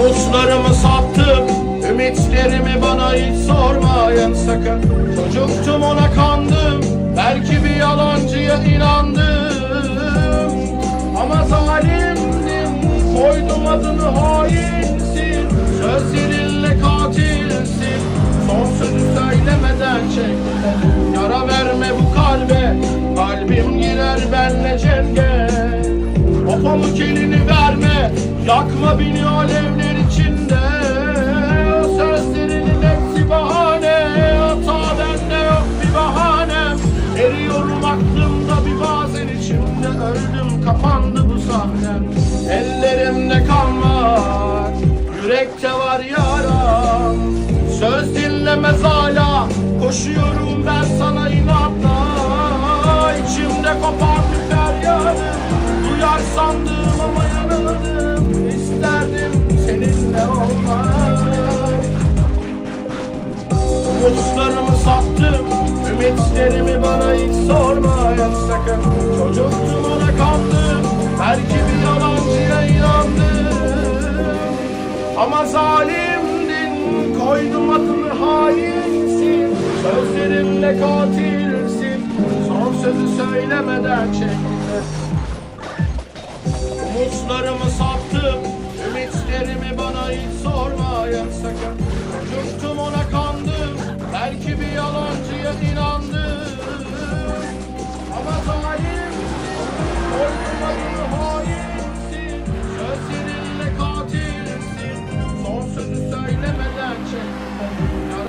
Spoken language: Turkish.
Umutlarımı sattım Ümitlerimi bana hiç sormayın sakın. Çocuktum ona kandım Belki bir yalancıya inandım. Ama zalimdim Koydum adını hor Yakma beni alevler içinde. Sözlerinin hepsi bahane. Hata bende yok bir bahanem. Eriyorum aklımda bir bazen içimde. Öldüm kapandı bu sahnem. Ellerimde kan var Yürekte var yaram. Söz dinlemez hala Koşuyorum ben sana inatla. İçimde kopan bir feryadım Duyar sandım ama İsterdim seninle olmak. Umutlarımı sattım Ümitlerimi bana hiç sormayın sakın Çocuktum ona kandım Belki bir yalancıya inandım. Ama zalimdin Koydum adını hainsin. Sözlerimle katilsin Son sözü söylemeden çektiler Umutlarımı sattım. Ümitlerimi bana hiç sormayın sakın. Çocuktum ona yalan